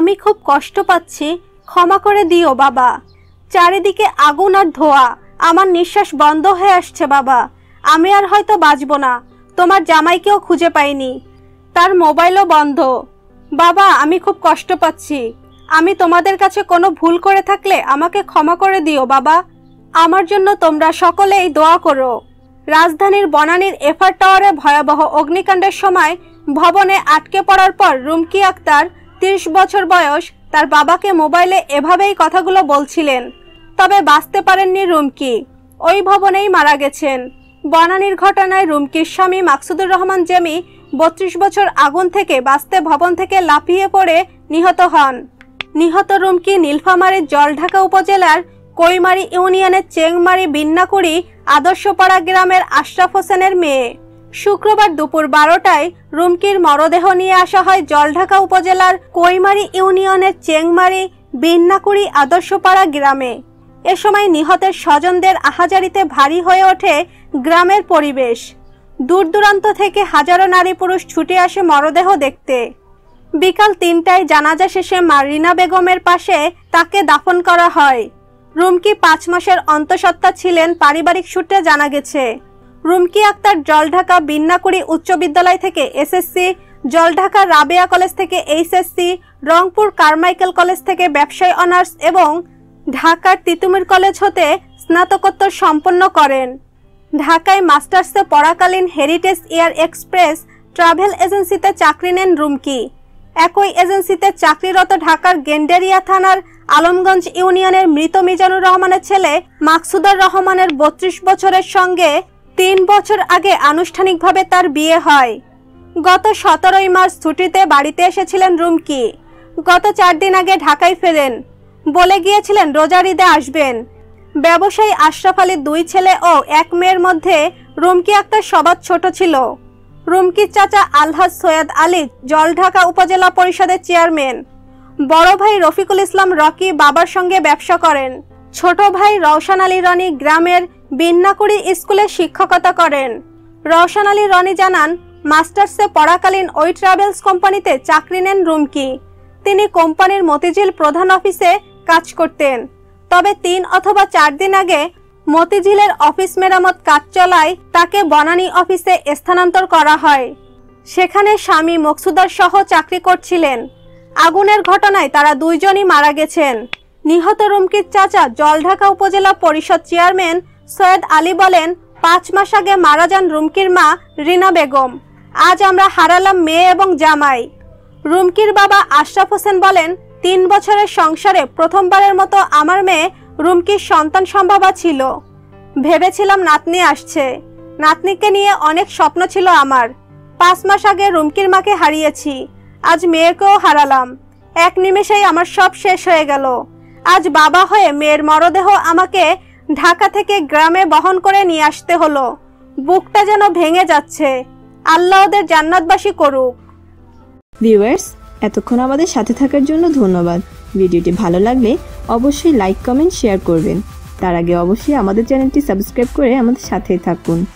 আমি খুব কষ্ট পাচ্ছি। ক্ষমা করে দিও, বাবা। চারিদিকে আগুন আর ধোয়া। আমার নিঃশ্বাস বন্ধ হয়ে আসছে, বাবা। আমি আর হয়তো বাঁচব না। তোমার জামাইকেও খুঁজে পাইনি। তার মোবাইলও বন্ধ। বাবা, আমি খুব কষ্ট পাচ্ছি। আমি তোমাদের কাছে কোনো ভুল করে থাকলে আমাকে ক্ষমা করে দিও, বাবা। আমার জন্য তোমরা সকলেই দোয়া করো। রাজধানীর বনানীর এফআর টাওয়ারে ভয়াবহ অগ্নিকাণ্ডের সময় ভবনে আটকে পড়ার পর রুমকি আক্তার তিরিশ বছর বয়স, তার বাবাকে মোবাইলে এভাবেই কথাগুলো বলছিলেন। তবে বাঁচতে পারেননি রুমকি। ওই ভবনেই মারা গেছেন। বনানীর ঘটনায় রুমকির স্বামী মাকসুদুর রহমান জেমি বত্রিশ বছর আগুন থেকে বাঁচতে ভবন থেকে লাফিয়ে পড়ে নিহত হন। নিহত রুমকি নীলফামারীর জলঢাকা উপজেলার কৈমারি ইউনিয়নের চেংমারি বিন্নাকুড়ি আদর্শপাড়া গ্রামের আশরাফ হোসেনের মেয়ে। শুক্রবার দুপুর বারোটায় রুমকির মরদেহ নিয়ে আসা হয় জলঢাকা উপজেলার কৈমারি ইউনিয়নের চেংমারি বিন্নাকুড়ি আদর্শপাড়া গ্রামে। এ সময় নিহতের স্বজনদের আহাজারিতে ভারী হয়ে ওঠে গ্রামের পরিবেশ। দূর দূরান্ত থেকে হাজারো নারী পুরুষ ছুটে আসে মরদেহ দেখতে। বিকাল তিনটায় জানাজা শেষে মারিনা বেগমের পাশে তাকে দাফন করা হয়। রুমকি পাঁচ মাসের অন্তঃসত্ত্বা ছিলেন, পারিবারিক সূত্রে জানা গেছে। রুমকি আক্তার জলঢাকা বিন্নাকুড়ি উচ্চ বিদ্যালয় থেকে এসএসসি, জলঢাকা রাবেয়া কলেজ থেকে এইচএসসি, রংপুর কারমাইকেল কলেজ থেকে ব্যবসায় অনার্স এবং ঢাকার তিতুমির কলেজ হতে স্নাতকোত্তর সম্পন্ন করেন। ঢাকায় মাস্টার্সে পড়াকালীন হেরিটেজ এয়ার এক্সপ্রেস ট্রাভেল এজেন্সিতে চাকরি নেন রুমকি। একই এজেন্সিতে চাকরিরত ঢাকার গেন্ডেরিয়া থানার আলমগঞ্জ ইউনিয়নের মৃত মিজানুর রহমানের ছেলে মাকসুদার রহমানের বত্রিশ বছরের সঙ্গে তিন বছর আগে আনুষ্ঠানিকভাবে তার বিয়ে হয়। গত সতেরোই মার্চ ছুটিতে বাড়িতে এসেছিলেন রুমকি। গত চার দিন আগে ঢাকায় ফেরেন। বলে গিয়েছিলেন, রোজার ঈদে আসবেন। ব্যবসায়ী আশরাফ আলীর দুই ছেলে ও এক মেয়ের মধ্যে রুমকি আক্তার সবার ছোট ছিল। রুমকির চাচা আলহাজ সৈয়দ আলী জলঢাকা উপজেলা পরিষদের চেয়ারম্যান। বড় ভাই রফিকুল ইসলাম রকি বাবার সঙ্গে ব্যবসা করেন। ছোট ভাই রওশন আলী রনি গ্রামের বিন্নাকুড়ি স্কুলে শিক্ষকতা করেন। রওশন আলী রনি জানান, মাস্টার্সে পড়াকালীন ওই ট্রাভেলস কোম্পানিতে চাকরি নেন রুমকি। তিনি কোম্পানির মতিঝিল প্রধান অফিসে কাজ করতেন। তবে তিন অথবা চার দিন আগে মতিঝিলের অফিস মেরামত কাজ চলায় তাকে বনানী অফিসে স্থানান্তর করা হয়। সেখানে স্বামী মকসুদার সহ চাকরি করছিলেন। আগুনের ঘটনায় তারা দুইজনই মারা গেছেন। নিহত রুমকির চাচা জলঢাকা উপজেলা পরিষদ চেয়ারম্যান সৈয়দ আলী বলেন, পাঁচ মাস আগে মারা যান রুমকির মা রিনা বেগম। আজ আমরা হারালাম মেয়ে এবং জামাই। রুমকির বাবা আশরাফ হোসেন বলেন, তিন বছরের সংসারে প্রথমবারের মতো আমার মেয়ে রুমকির সন্তান সম্ভাবা ছিল। ভেবেছিলাম নাতনি আসছে। নাতনিকে নিয়ে অনেক স্বপ্ন ছিল আমার। পাঁচ মাস আগে রুমকির মাকে হারিয়েছি। আজ মেয়েকেও হারালাম। এক নিমেষেই আমার সব শেষ হয়ে গেল। আজ বাবা হয়ে মেয়ের মরদেহ আমাকে ঢাকা থেকে গ্রামে বহন করে নিয়ে আসতে হলো। বুকটা যেন ভেঙে যাচ্ছে। আল্লাহ ওদের জান্নাতবাসী করুক। ভিউয়ার্স, এতক্ষণ আমাদের সাথে থাকার জন্য ধন্যবাদ। ভিডিওটি ভালো লাগলে অবশ্যই লাইক, কমেন্ট, শেয়ার করবেন। তার আগে অবশ্যই আমাদের চ্যানেলটি সাবস্ক্রাইব করে আমাদের সাথেই থাকুন।